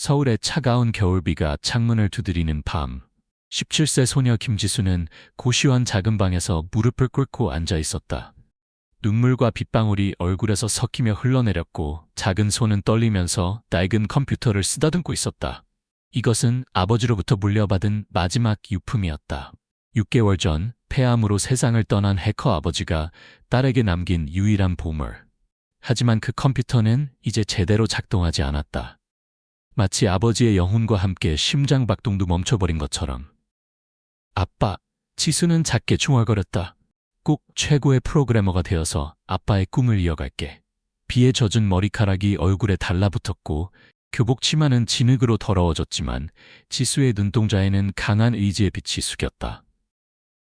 서울의 차가운 겨울비가 창문을 두드리는 밤. 17세 소녀 김지수는 고시원 작은 방에서 무릎을 꿇고 앉아 있었다. 눈물과 빗방울이 얼굴에서 섞이며 흘러내렸고 작은 손은 떨리면서 낡은 컴퓨터를 쓰다듬고 있었다. 이것은 아버지로부터 물려받은 마지막 유품이었다. 6개월 전 폐암으로 세상을 떠난 해커 아버지가 딸에게 남긴 유일한 보물. 하지만 그 컴퓨터는 이제 제대로 작동하지 않았다. 마치 아버지의 영혼과 함께 심장 박동도 멈춰버린 것처럼. 아빠, 지수는 작게 중얼거렸다. 꼭 최고의 프로그래머가 되어서 아빠의 꿈을 이어갈게. 비에 젖은 머리카락이 얼굴에 달라붙었고 교복 치마는 진흙으로 더러워졌지만 지수의 눈동자에는 강한 의지의 빛이 숙였다.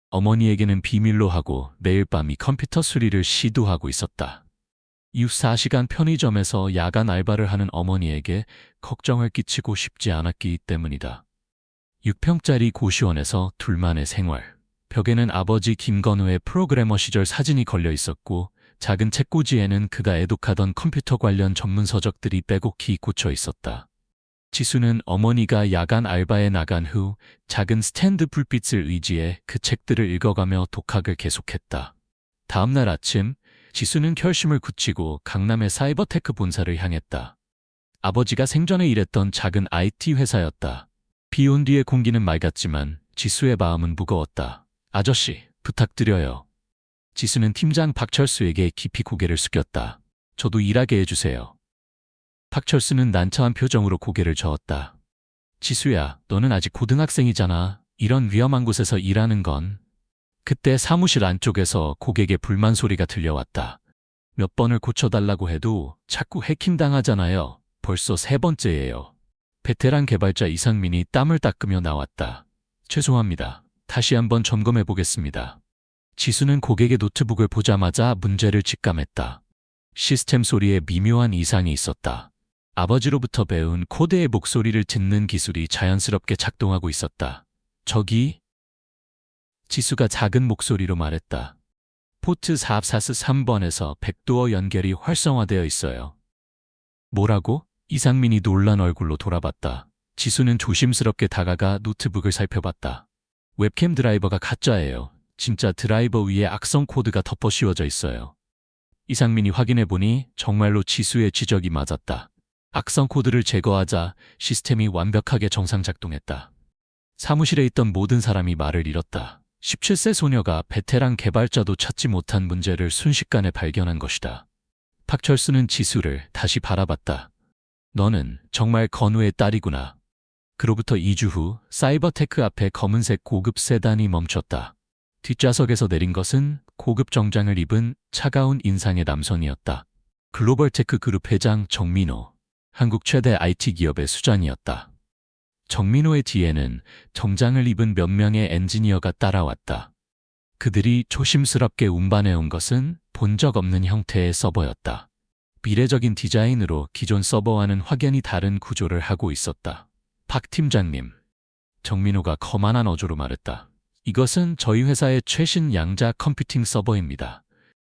어머니에게는 비밀로 하고 매일 밤이 컴퓨터 수리를 시도하고 있었다. 이후 4시간 편의점에서 야간 알바를 하는 어머니에게 걱정을 끼치고 싶지 않았기 때문이다. 6평짜리 고시원에서 둘만의 생활. 벽에는 아버지 김건우의 프로그래머 시절 사진이 걸려 있었고 작은 책꽂이에는 그가 애독하던 컴퓨터 관련 전문 서적들이 빼곡히 꽂혀 있었다. 지수는 어머니가 야간 알바에 나간 후 작은 스탠드 불빛을 의지해 그 책들을 읽어가며 독학을 계속했다. 다음날 아침 지수는 결심을 굳히고 강남의 사이버테크 본사를 향했다. 아버지가 생전에 일했던 작은 IT 회사였다. 비온 뒤의 공기는 맑았지만 지수의 마음은 무거웠다. 아저씨, 부탁드려요. 지수는 팀장 박철수에게 깊이 고개를 숙였다. 저도 일하게 해주세요. 박철수는 난처한 표정으로 고개를 저었다. 지수야, 너는 아직 고등학생이잖아. 이런 위험한 곳에서 일하는 건. 그때 사무실 안쪽에서 고객의 불만 소리가 들려왔다. 몇 번을 고쳐달라고 해도 자꾸 해킹당하잖아요. 벌써 세 번째예요. 베테랑 개발자 이상민이 땀을 닦으며 나왔다. 죄송합니다. 다시 한번 점검해 보겠습니다. 지수는 고객의 노트북을 보자마자 문제를 직감했다. 시스템 소리에 미묘한 이상이 있었다. 아버지로부터 배운 코드의 목소리를 듣는 기술이 자연스럽게 작동하고 있었다. 저기? 지수가 작은 목소리로 말했다. 포트 44스 3번에서 백도어 연결이 활성화되어 있어요. 뭐라고? 이상민이 놀란 얼굴로 돌아봤다. 지수는 조심스럽게 다가가 노트북을 살펴봤다. 웹캠 드라이버가 가짜예요. 진짜 드라이버 위에 악성 코드가 덮어 씌워져 있어요. 이상민이 확인해 보니 정말로 지수의 지적이 맞았다. 악성 코드를 제거하자 시스템이 완벽하게 정상 작동했다. 사무실에 있던 모든 사람이 말을 잃었다. 17세 소녀가 베테랑 개발자도 찾지 못한 문제를 순식간에 발견한 것이다. 박철수는 지수를 다시 바라봤다. 너는 정말 건우의 딸이구나. 그로부터 2주 후 사이버테크 앞에 검은색 고급 세단이 멈췄다. 뒷좌석에서 내린 것은 고급 정장을 입은 차가운 인상의 남성이었다. 글로벌테크 그룹 회장 정민호, 한국 최대 IT 기업의 수장이었다. 정민호의 뒤에는 정장을 입은 몇 명의 엔지니어가 따라왔다. 그들이 조심스럽게 운반해온 것은 본 적 없는 형태의 서버였다. 미래적인 디자인으로 기존 서버와는 확연히 다른 구조를 하고 있었다. 박 팀장님. 정민호가 거만한 어조로 말했다. 이것은 저희 회사의 최신 양자 컴퓨팅 서버입니다.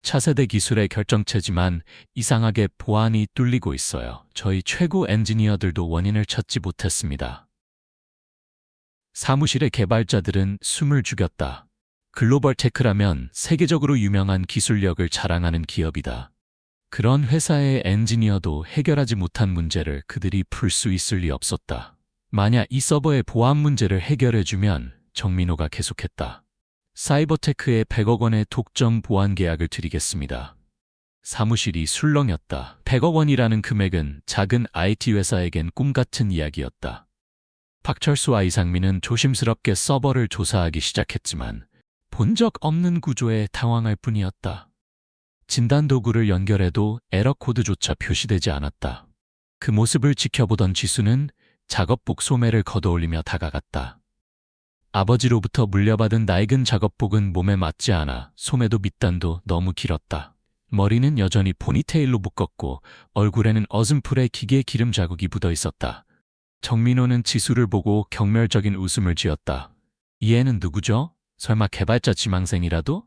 차세대 기술의 결정체지만 이상하게 보안이 뚫리고 있어요. 저희 최고 엔지니어들도 원인을 찾지 못했습니다. 사무실의 개발자들은 숨을 죽였다. 글로벌 테크라면 세계적으로 유명한 기술력을 자랑하는 기업이다. 그런 회사의 엔지니어도 해결하지 못한 문제를 그들이 풀 수 있을 리 없었다. 만약 이 서버의 보안 문제를 해결해주면 정민호가 계속했다. 사이버테크에 100억 원의 독점 보안 계약을 드리겠습니다. 사무실이 술렁였다. 100억 원이라는 금액은 작은 IT 회사에겐 꿈 같은 이야기였다. 박철수와 이상민은 조심스럽게 서버를 조사하기 시작했지만 본 적 없는 구조에 당황할 뿐이었다. 진단 도구를 연결해도 에러 코드조차 표시되지 않았다. 그 모습을 지켜보던 지수는 작업복 소매를 걷어올리며 다가갔다. 아버지로부터 물려받은 낡은 작업복은 몸에 맞지 않아 소매도 밑단도 너무 길었다. 머리는 여전히 포니테일로 묶었고 얼굴에는 어슴풀에 기계 기름 자국이 묻어 있었다. 정민호는 지수를 보고 경멸적인 웃음을 지었다. 이 애는 누구죠? 설마 개발자 지망생이라도?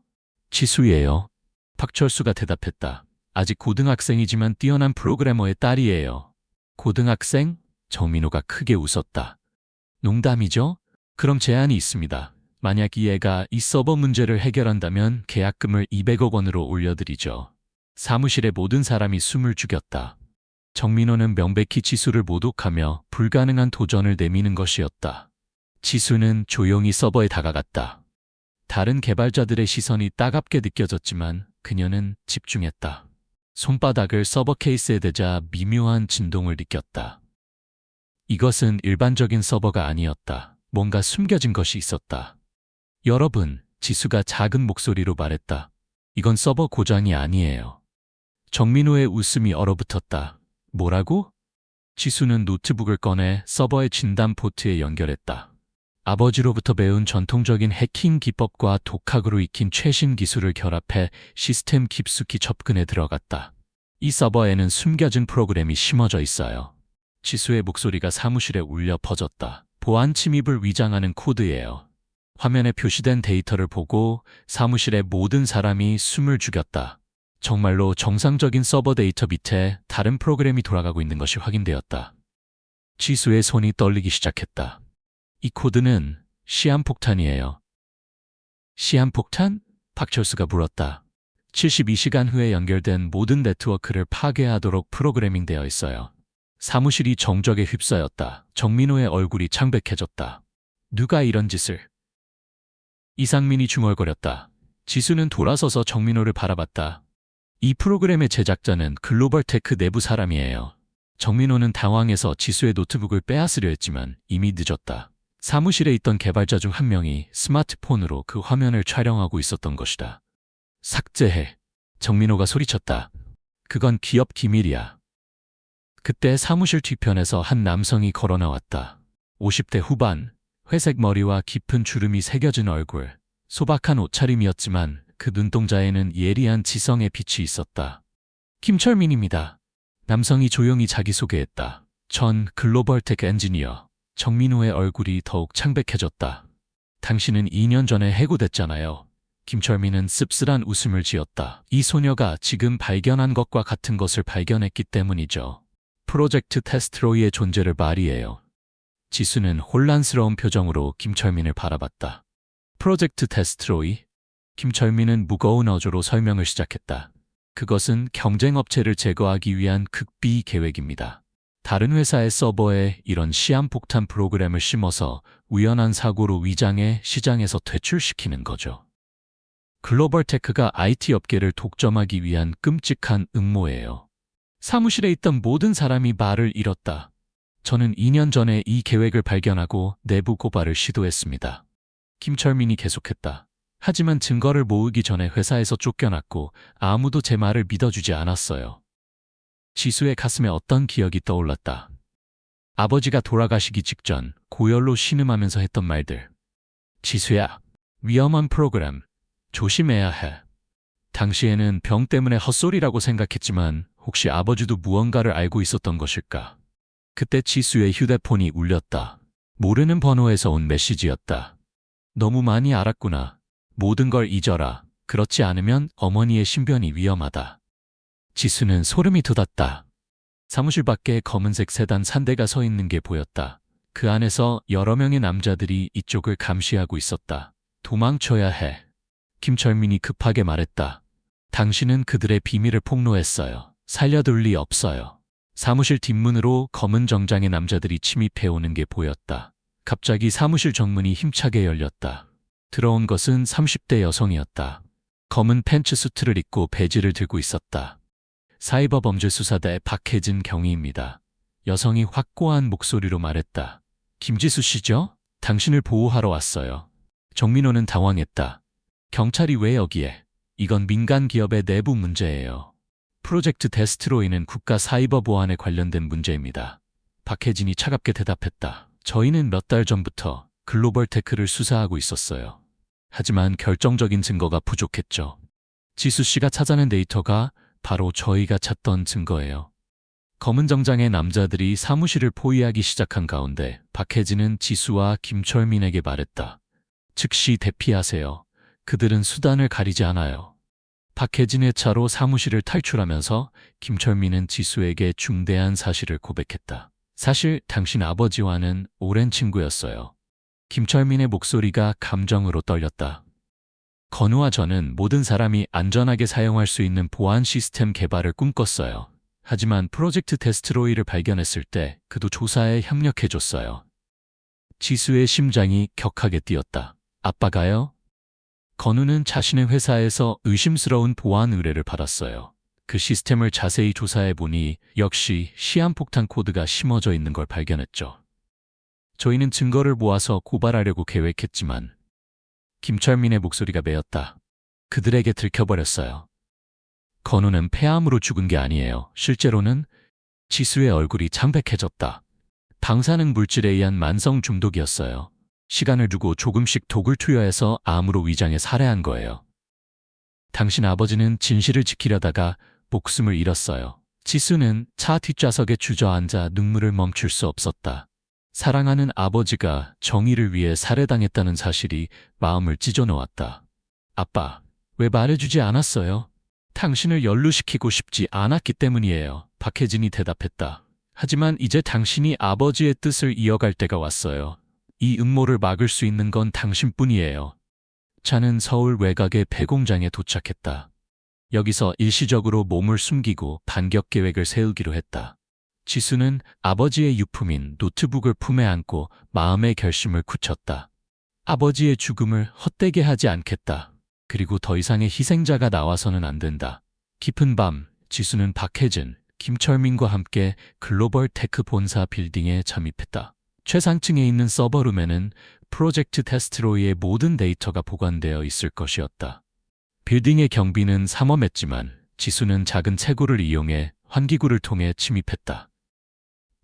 지수예요. 박철수가 대답했다. 아직 고등학생이지만 뛰어난 프로그래머의 딸이에요. 고등학생? 정민호가 크게 웃었다. 농담이죠? 그럼 제안이 있습니다. 만약 이 애가 이 서버 문제를 해결한다면 계약금을 200억 원으로 올려드리죠. 사무실의 모든 사람이 숨을 죽였다. 정민호는 명백히 지수를 모독하며 불가능한 도전을 내미는 것이었다. 지수는 조용히 서버에 다가갔다. 다른 개발자들의 시선이 따갑게 느껴졌지만 그녀는 집중했다. 손바닥을 서버 케이스에 대자 미묘한 진동을 느꼈다. 이것은 일반적인 서버가 아니었다. 뭔가 숨겨진 것이 있었다. 여러분, 지수가 작은 목소리로 말했다. 이건 서버 고장이 아니에요. 정민호의 웃음이 얼어붙었다. 뭐라고? 지수는 노트북을 꺼내 서버의 진단 포트에 연결했다. 아버지로부터 배운 전통적인 해킹 기법과 독학으로 익힌 최신 기술을 결합해 시스템 깊숙이 접근해 들어갔다. 이 서버에는 숨겨진 프로그램이 심어져 있어요. 지수의 목소리가 사무실에 울려 퍼졌다. 보안 침입을 위장하는 코드예요. 화면에 표시된 데이터를 보고 사무실의 모든 사람이 숨을 죽였다. 정말로 정상적인 서버 데이터 밑에 다른 프로그램이 돌아가고 있는 것이 확인되었다. 지수의 손이 떨리기 시작했다. 이 코드는 시한폭탄이에요. 시한폭탄? 박철수가 물었다. 72시간 후에 연결된 모든 네트워크를 파괴하도록 프로그래밍되어 있어요. 사무실이 정적에 휩싸였다. 정민호의 얼굴이 창백해졌다. 누가 이런 짓을? 이상민이 중얼거렸다. 지수는 돌아서서 정민호를 바라봤다. 이 프로그램의 제작자는 글로벌 테크 내부 사람이에요. 정민호는 당황해서 지수의 노트북을 빼앗으려 했지만 이미 늦었다. 사무실에 있던 개발자 중 한 명이 스마트폰으로 그 화면을 촬영하고 있었던 것이다. 삭제해. 정민호가 소리쳤다. 그건 기업 기밀이야. 그때 사무실 뒤편에서 한 남성이 걸어 나왔다. 50대 후반, 회색 머리와 깊은 주름이 새겨진 얼굴, 소박한 옷차림이었지만 그 눈동자에는 예리한 지성의 빛이 있었다. 김철민입니다. 남성이 조용히 자기소개했다. 전 글로벌 테크 엔지니어. 정민호의 얼굴이 더욱 창백해졌다. 당신은 2년 전에 해고됐잖아요. 김철민은 씁쓸한 웃음을 지었다. 이 소녀가 지금 발견한 것과 같은 것을 발견했기 때문이죠. 프로젝트 테스트로이의 존재를 말이에요. 지수는 혼란스러운 표정으로 김철민을 바라봤다. 프로젝트 테스트로이? 김철민은 무거운 어조로 설명을 시작했다. 그것은 경쟁업체를 제거하기 위한 극비 계획입니다. 다른 회사의 서버에 이런 시한폭탄 프로그램을 심어서 우연한 사고로 위장해 시장에서 퇴출시키는 거죠. 글로벌 테크가 IT 업계를 독점하기 위한 끔찍한 음모예요. 사무실에 있던 모든 사람이 말을 잃었다. 저는 2년 전에 이 계획을 발견하고 내부 고발을 시도했습니다. 김철민이 계속했다. 하지만 증거를 모으기 전에 회사에서 쫓겨났고 아무도 제 말을 믿어주지 않았어요. 지수의 가슴에 어떤 기억이 떠올랐다. 아버지가 돌아가시기 직전 고열로 신음하면서 했던 말들. 지수야, 위험한 프로그램, 조심해야 해. 당시에는 병 때문에 헛소리라고 생각했지만 혹시 아버지도 무언가를 알고 있었던 것일까? 그때 지수의 휴대폰이 울렸다. 모르는 번호에서 온 메시지였다. 너무 많이 알았구나. 모든 걸 잊어라. 그렇지 않으면 어머니의 신변이 위험하다. 지수는 소름이 돋았다. 사무실 밖에 검은색 세단 산대가 서 있는 게 보였다. 그 안에서 여러 명의 남자들이 이쪽을 감시하고 있었다. 도망쳐야 해. 김철민이 급하게 말했다. 당신은 그들의 비밀을 폭로했어요. 살려둘 리 없어요. 사무실 뒷문으로 검은 정장의 남자들이 침입해 오는 게 보였다. 갑자기 사무실 정문이 힘차게 열렸다. 들어온 것은 30대 여성이었다. 검은 팬츠 수트를 입고 배지를 들고 있었다. 사이버 범죄 수사대 박혜진 경위입니다. 여성이 확고한 목소리로 말했다. 김지수 씨죠? 당신을 보호하러 왔어요. 정민호는 당황했다. 경찰이 왜 여기에? 이건 민간 기업의 내부 문제예요. 프로젝트 데스트로이는 국가 사이버 보안에 관련된 문제입니다. 박혜진이 차갑게 대답했다. 저희는 몇 달 전부터 글로벌 테크를 수사하고 있었어요. 하지만 결정적인 증거가 부족했죠. 지수 씨가 찾아낸 데이터가 바로 저희가 찾던 증거예요. 검은 정장의 남자들이 사무실을 포위하기 시작한 가운데 박혜진은 지수와 김철민에게 말했다. 즉시 대피하세요. 그들은 수단을 가리지 않아요. 박혜진의 차로 사무실을 탈출하면서 김철민은 지수에게 중대한 사실을 고백했다. 사실 당신 아버지와는 오랜 친구였어요. 김철민의 목소리가 감정으로 떨렸다. 건우와 저는 모든 사람이 안전하게 사용할 수 있는 보안 시스템 개발을 꿈꿨어요. 하지만 프로젝트 데스트로이를 발견했을 때 그도 조사에 협력해줬어요. 지수의 심장이 격하게 뛰었다. 아빠가요? 건우는 자신의 회사에서 의심스러운 보안 의뢰를 받았어요. 그 시스템을 자세히 조사해 보니 역시 시한폭탄 코드가 심어져 있는 걸 발견했죠. 저희는 증거를 모아서 고발하려고 계획했지만 김철민의 목소리가 메었다. 그들에게 들켜버렸어요. 건우는 폐암으로 죽은 게 아니에요. 실제로는 지수의 얼굴이 창백해졌다. 방사능 물질에 의한 만성 중독이었어요. 시간을 두고 조금씩 독을 투여해서 암으로 위장해 살해한 거예요. 당신 아버지는 진실을 지키려다가 목숨을 잃었어요. 지수는 차 뒷좌석에 주저앉아 눈물을 멈출 수 없었다. 사랑하는 아버지가 정의를 위해 살해당했다는 사실이 마음을 찢어놓았다. 아빠, 왜 말해주지 않았어요? 당신을 연루시키고 싶지 않았기 때문이에요. 박혜진이 대답했다. 하지만 이제 당신이 아버지의 뜻을 이어갈 때가 왔어요. 이 음모를 막을 수 있는 건 당신뿐이에요. 차는 서울 외곽의 배공장에 도착했다. 여기서 일시적으로 몸을 숨기고 반격 계획을 세우기로 했다. 지수는 아버지의 유품인 노트북을 품에 안고 마음의 결심을 굳혔다. 아버지의 죽음을 헛되게 하지 않겠다. 그리고 더 이상의 희생자가 나와서는 안 된다. 깊은 밤, 지수는 박혜진, 김철민과 함께 글로벌 테크 본사 빌딩에 잠입했다. 최상층에 있는 서버룸에는 프로젝트 테스트로이의 모든 데이터가 보관되어 있을 것이었다. 빌딩의 경비는 삼엄했지만 지수는 작은 채굴을 이용해 환기구를 통해 침입했다.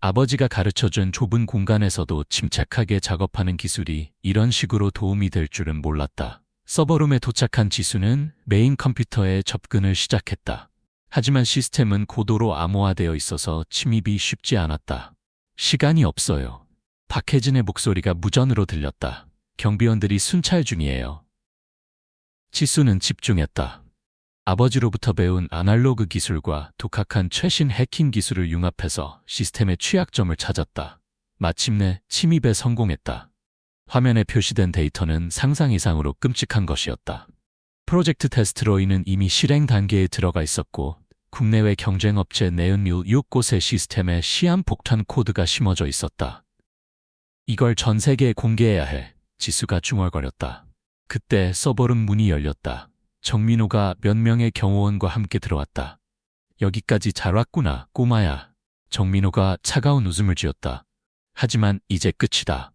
아버지가 가르쳐준 좁은 공간에서도 침착하게 작업하는 기술이 이런 식으로 도움이 될 줄은 몰랐다. 서버룸에 도착한 지수는 메인 컴퓨터에 접근을 시작했다. 하지만 시스템은 고도로 암호화되어 있어서 침입이 쉽지 않았다. 시간이 없어요. 박혜진의 목소리가 무전으로 들렸다. 경비원들이 순찰 중이에요. 지수는 집중했다. 아버지로부터 배운 아날로그 기술과 독학한 최신 해킹 기술을 융합해서 시스템의 취약점을 찾았다. 마침내 침입에 성공했다. 화면에 표시된 데이터는 상상 이상으로 끔찍한 것이었다. 프로젝트 테스트로이는 이미 실행 단계에 들어가 있었고 국내외 경쟁업체 네은밀 6곳의 시스템에 시한 폭탄 코드가 심어져 있었다. 이걸 전 세계에 공개해야 해. 지수가 중얼거렸다. 그때 서버룸 문이 열렸다. 정민호가 몇 명의 경호원과 함께 들어왔다. 여기까지 잘 왔구나, 꼬마야. 정민호가 차가운 웃음을 지었다. 하지만 이제 끝이다.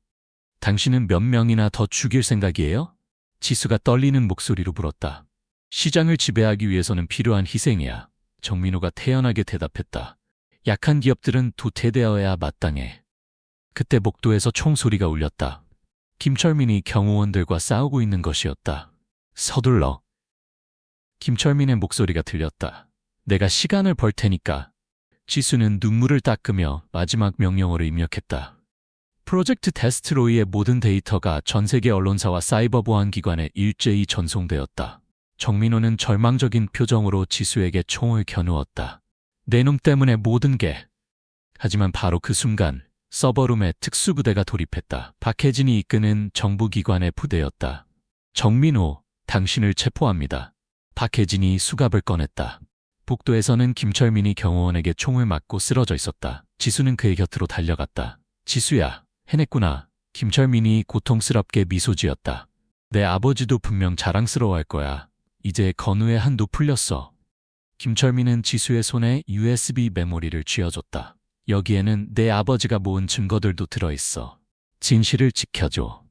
당신은 몇 명이나 더 죽일 생각이에요? 지수가 떨리는 목소리로 물었다. 시장을 지배하기 위해서는 필요한 희생이야. 정민호가 태연하게 대답했다. 약한 기업들은 도태되어야 마땅해. 그때 복도에서 총소리가 울렸다. 김철민이 경호원들과 싸우고 있는 것이었다. 서둘러. 김철민의 목소리가 들렸다. 내가 시간을 벌 테니까. 지수는 눈물을 닦으며 마지막 명령어를 입력했다. 프로젝트 테스트 로이의 모든 데이터가 전 세계 언론사와 사이버 보안 기관에 일제히 전송되었다. 정민호는 절망적인 표정으로 지수에게 총을 겨누었다. 내 놈 때문에 모든 게. 하지만 바로 그 순간 서버룸에 특수부대가 돌입했다. 박혜진이 이끄는 정부기관의 부대였다. 정민호, 당신을 체포합니다. 박혜진이 수갑을 꺼냈다. 복도에서는 김철민이 경호원에게 총을 맞고 쓰러져 있었다. 지수는 그의 곁으로 달려갔다. 지수야, 해냈구나. 김철민이 고통스럽게 미소 지었다. 내 아버지도 분명 자랑스러워할 거야. 이제 건우의 한도 풀렸어. 김철민은 지수의 손에 USB 메모리를 쥐어줬다. 여기에는 내 아버지가 모은 증거들도 들어있어. 진실을 지켜줘.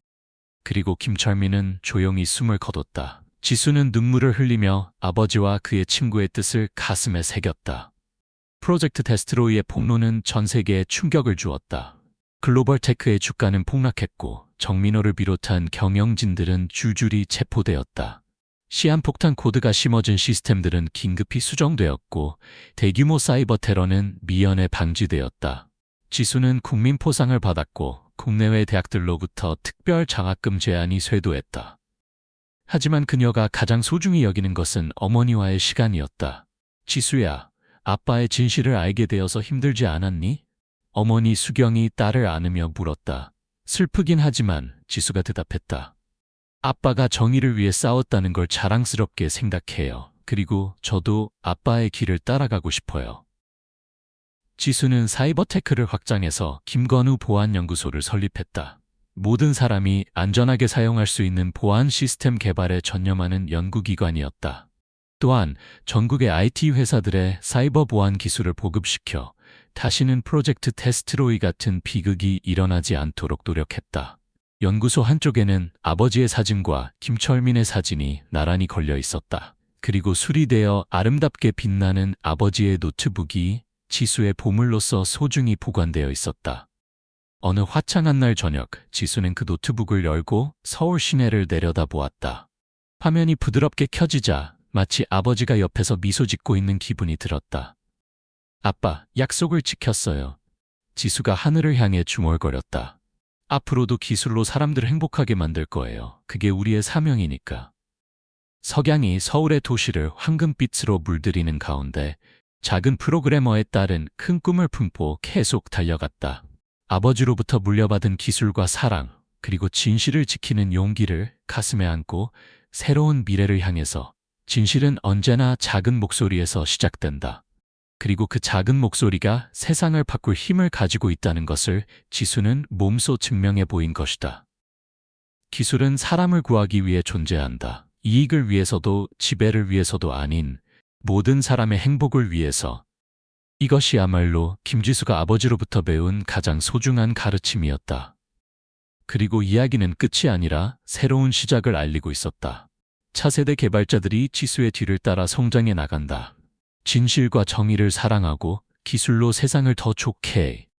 그리고 김철민은 조용히 숨을 거뒀다. 지수는 눈물을 흘리며 아버지와 그의 친구의 뜻을 가슴에 새겼다. 프로젝트 데스트로이의 폭로는 전 세계에 충격을 주었다. 글로벌 테크의 주가는 폭락했고 정민호를 비롯한 경영진들은 줄줄이 체포되었다. 시한폭탄 코드가 심어진 시스템들은 긴급히 수정되었고 대규모 사이버 테러는 미연에 방지되었다. 지수는 국민 포상을 받았고 국내외 대학들로부터 특별 장학금 제안이 쇄도했다. 하지만 그녀가 가장 소중히 여기는 것은 어머니와의 시간이었다. 지수야, 아빠의 진실을 알게 되어서 힘들지 않았니? 어머니 수경이 딸을 안으며 물었다. 슬프긴 하지만 지수가 대답했다. 아빠가 정의를 위해 싸웠다는 걸 자랑스럽게 생각해요. 그리고 저도 아빠의 길을 따라가고 싶어요. 지수는 사이버테크를 확장해서 김건우 보안연구소를 설립했다. 모든 사람이 안전하게 사용할 수 있는 보안 시스템 개발에 전념하는 연구기관이었다. 또한 전국의 IT 회사들의 사이버 보안 기술을 보급시켜 다시는 프로젝트 테스트로이 같은 비극이 일어나지 않도록 노력했다. 연구소 한쪽에는 아버지의 사진과 김철민의 사진이 나란히 걸려 있었다. 그리고 수리되어 아름답게 빛나는 아버지의 노트북이 지수의 보물로서 소중히 보관되어 있었다. 어느 화창한 날 저녁, 지수는 그 노트북을 열고 서울 시내를 내려다보았다. 화면이 부드럽게 켜지자 마치 아버지가 옆에서 미소 짓고 있는 기분이 들었다. 아빠, 약속을 지켰어요. 지수가 하늘을 향해 중얼거렸다. 앞으로도 기술로 사람들을 행복하게 만들 거예요. 그게 우리의 사명이니까. 석양이 서울의 도시를 황금빛으로 물들이는 가운데 작은 프로그래머의 딸은 큰 꿈을 품고 계속 달려갔다. 아버지로부터 물려받은 기술과 사랑, 그리고 진실을 지키는 용기를 가슴에 안고 새로운 미래를 향해서 진실은 언제나 작은 목소리에서 시작된다. 그리고 그 작은 목소리가 세상을 바꿀 힘을 가지고 있다는 것을 지수는 몸소 증명해 보인 것이다. 기술은 사람을 구하기 위해 존재한다. 이익을 위해서도 지배를 위해서도 아닌 모든 사람의 행복을 위해서. 이것이야말로 김지수가 아버지로부터 배운 가장 소중한 가르침이었다. 그리고 이야기는 끝이 아니라 새로운 시작을 알리고 있었다. 차세대 개발자들이 지수의 뒤를 따라 성장해 나간다. 진실과 정의를 사랑하고 기술로 세상을 더 좋게 해